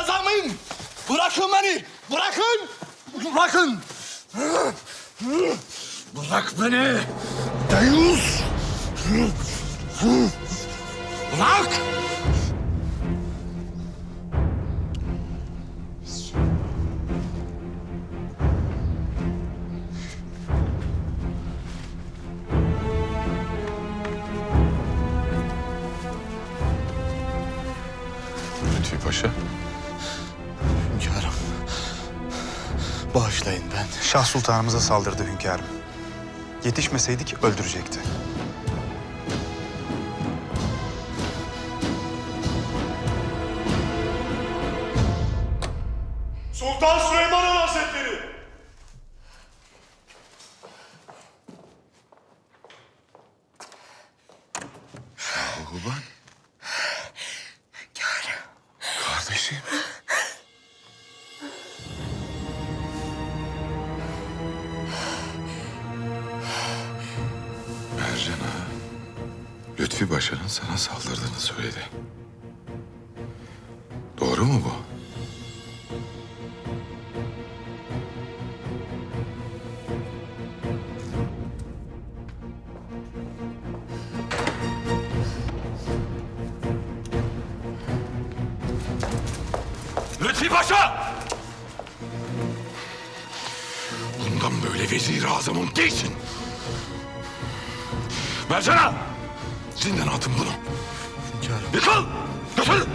azamıyım. Bırakın beni. Bırakın. Bırakın. Bırak beni. Deyus. Bırak. Lütfi Paşa. Bağışlayın ben. Şah sultanımıza saldırdı hünkârım. Yetişmeseydik öldürecekti. Sultan Süleyman Han Hazretleri! Şahuban. Lütfi Paşa'nın sana saldırdığını söyledi. Doğru mu bu? Lütfi Paşa! Bundan böyle vezir azamın değilsin. Mercan'a! Zindana atın bunu. Hünkârım. Yıkıl! Götür!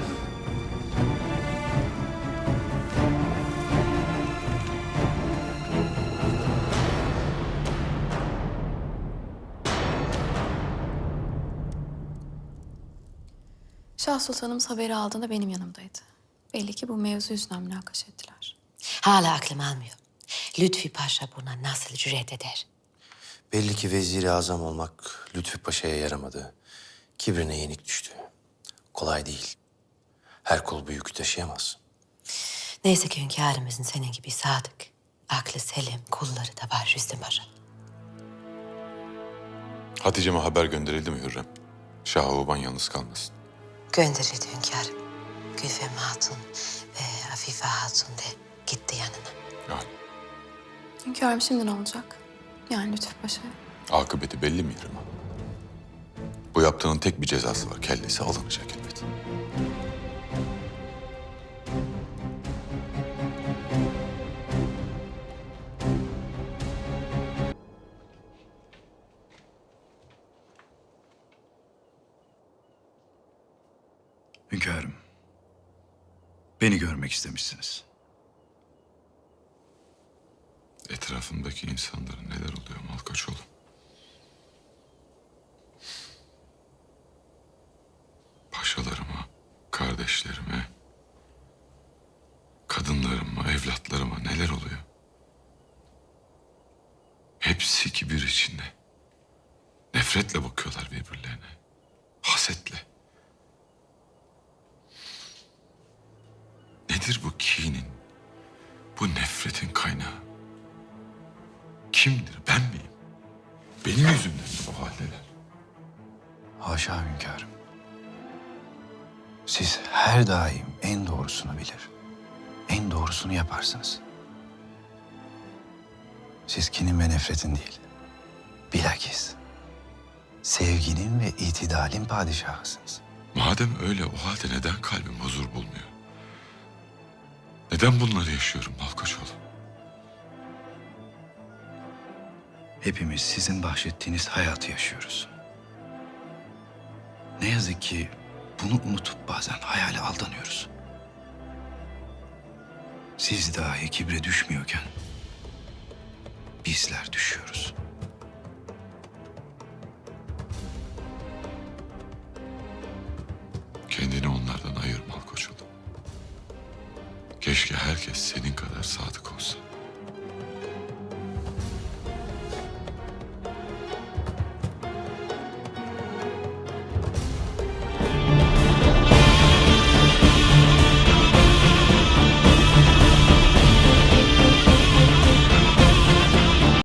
Şah Sultanımız haberi aldığında benim yanımdaydı. Belli ki bu mevzu yüzünden münakaşa ettiler. Hala aklım almıyor. Lütfi Paşa buna nasıl cüret eder? Belli ki vezir-i azam olmak Lütfü Paşa'ya yaramadı. Kibrine yenik düştü. Kolay değil. Her kul bu yükü taşıyamaz. Neyse ki hünkârımızın senin gibi sadık, aklı selim kulları da var Rüstem Paşa. Hatice'me haber gönderildi mi Hürrem? Şahuban yalnız kalmasın. Gönderildi hünkârım. Gülfem Hatun ve Afife Hatun de gitti yanına. Yani Hünkârım şimdi ne olacak? Yani Lütfü Paşa'ya. akıbeti belli mi ağa? Bu yaptığının tek bir cezası var. Kellesi alınacak elbet. Hünkârım, beni görmek istemişsiniz. Etrafımdaki insanlara neler oluyor Malkaçoğlu? Paşalarıma, kardeşlerime, kadınlarıma, evlatlarıma neler oluyor? Hepsi kibir içinde. Nefretle bakıyorlar birbirlerine. Hasetle. Nedir bu kinin, bu nefretin kaynağı? Kimdir? Ben miyim? Benim yüzümden mi bu haldeler? Haşa hünkârım. Siz her daim en doğrusunu bilir. En doğrusunu yaparsınız. Siz kinin ve nefretin değil. Bilakis sevginin ve itidalin padişahısınız. Madem öyle o halde neden kalbim huzur bulmuyor? Neden bunları yaşıyorum Malkoçoğlu? Hepimiz sizin bahşettiğiniz hayatı yaşıyoruz. Ne yazık ki bunu unutup bazen hayale aldanıyoruz. Siz dahi kibre düşmüyorken bizler düşüyoruz. Kendini onlardan ayır Malkoçoğlu. Keşke herkes senin kadar olsa.